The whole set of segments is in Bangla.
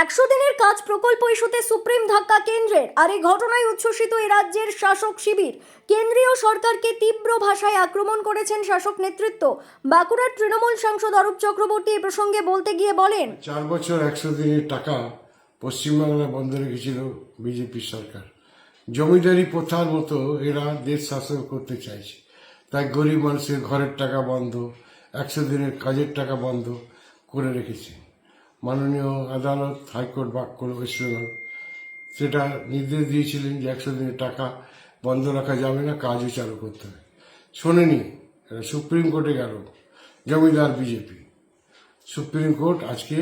একশো দিনের কাজ প্রকল্প ইস্যুতে সুপ্রিম ধাক্কা কেন্দ্রের, আর এই ঘটনায় উচ্ছ্বসিত এ রাজ্যের শাসক শিবির। কেন্দ্রীয় সরকারকে তীব্র ভাষায় আক্রমণ করেছেন শাসক নেতৃত্ব। বাঁকুড়ার তৃণমূল সাংসদ অরূপ চক্রবর্তী এ প্রসঙ্গে বলতে গিয়ে বলেন, চার বছর একশো দিনের টাকা পশ্চিমবাংলায় বন্ধ রেখেছিল বিজেপি সরকার। জমিদারি প্রথার মতো এরা দেশ শাসন করতে চাইছে। তাই গরিব মানুষের ঘরের টাকা বন্ধ, একশো দিনের কাজের টাকা বন্ধ করে রেখেছে। মাননীয় আদালত, হাইকোর্ট বাক্য ওয়েস্ট বেঙ্গল সেটা নির্দেশ দিয়েছিলেন যে একশো দিনের টাকা বন্ধ রাখা যাবে না, কাজও চালু করতে হবে। শোনেনি সুপ্রিম কোর্টে গেল, জমিদার বিজেপি। সুপ্রিম কোর্ট আজকে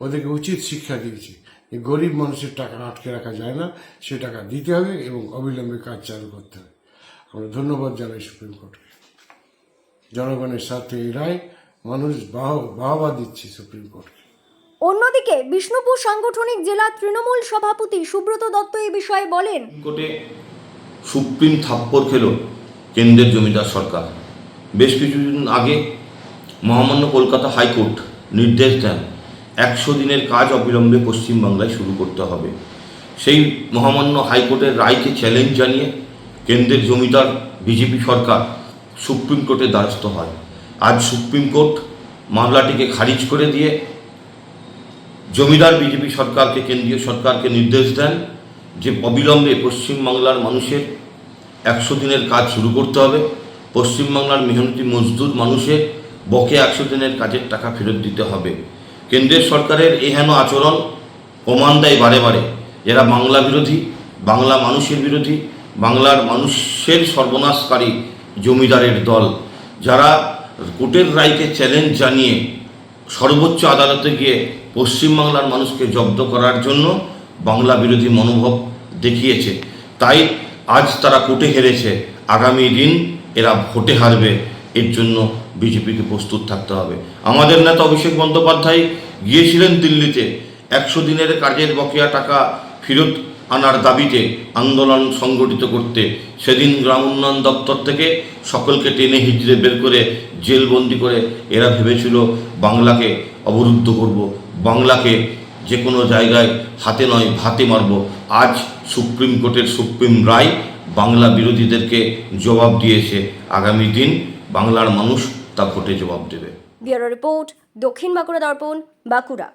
ওদেরকে উচিত শিক্ষা দিয়েছে যে গরিব মানুষের টাকা আটকে রাখা যায় না, সে টাকা দিতে হবে এবং অবিলম্বে কাজ চালু করতে হবে। আমরা ধন্যবাদ জানাই সুপ্রিম কোর্টকে। জনগণের সাথে এই রায়, মানুষ বাহ বাহবা দিচ্ছে সুপ্রিম কোর্টকে। অন্যদিকে বিষ্ণুপুর সাংগঠনিক জেলা তৃণমূল সভাপতি সুব্রত দত্ত এই বিষয়ে বলেন, কোর্টে সুপ্রিম থাপ্পড় খেল কেন্দ্রের জমিদার সরকার। বেশ কিছুদিন আগে মহামান্য কলকাতা হাইকোর্ট নির্দেশ দেন, একশো দিনের কাজ অবিলম্বে পশ্চিমবাংলায় শুরু করতে হবে। সেই মহামান্য হাইকোর্টের রায়কে চ্যালেঞ্জ জানিয়ে কেন্দ্রের জমিদার বিজেপি সরকার সুপ্রিম কোর্টের দ্বারস্থ হয়। আজ সুপ্রিম কোর্ট মামলাটিকে খারিজ করে দিয়ে জমিদার বিজেপি সরকারকে, কেন্দ্রীয় সরকারকে নির্দেশ দেন যে অবিলম্বে পশ্চিমবাংলার মানুষের একশো দিনের কাজ শুরু করতে হবে। পশ্চিমবাংলার মেহনতি মজদুর মানুষের বকে একশো দিনের কাজের টাকা ফেরত দিতে হবে। কেন্দ্রের সরকারের এহেন আচরণ প্রমাণ দেয় বারে বারে। যারা বাংলা বিরোধী, বাংলা মানুষের বিরোধী, বাংলার মানুষের সর্বনাশকারী জমিদারের দল, যারা কোর্টের রায়কে চ্যালেঞ্জ জানিয়ে সর্বোচ্চ আদালতে গিয়ে পশ্চিমবাংলার মানুষকে জব্দ করার জন্য বাংলা বিরোধী মনোভাব দেখিয়েছে। তাই আজ তারা কোর্টে হেরেছে। আগামী দিন এরা ভোটে হারবে। এর জন্য বিজেপিকে প্রস্তুত থাকতে হবে। আমাদের নেতা অভিষেক বন্দ্যোপাধ্যায় গিয়েছিলেন দিল্লিতে। একশো দিনের কাজের বকেয়া টাকা ফেরত আনার দাবিতে আন্দোলন সংগঠিত করতে সেদিন গ্রাম উন্নয়ন দপ্তর থেকে সকলকে টেনে হিজড়ে বের করে জেলবন্দি করে এরা ভেবেছিল বাংলাকে অবরুদ্ধ করব, বাংলাকে যে কোনো জায়গায় হাতে নয় ভাতে মারব। আজ সুপ্রিম কোর্টের সুপ্রিম রায় বাংলা বিরোধীদেরকে জবাব দিয়েছে। আগামী দিন বাংলার মানুষ তা ভোটে জবাব দেবে। রিপোর্ট দক্ষিণ বাঁকুড়া দর্পণ বাঁকুড়া।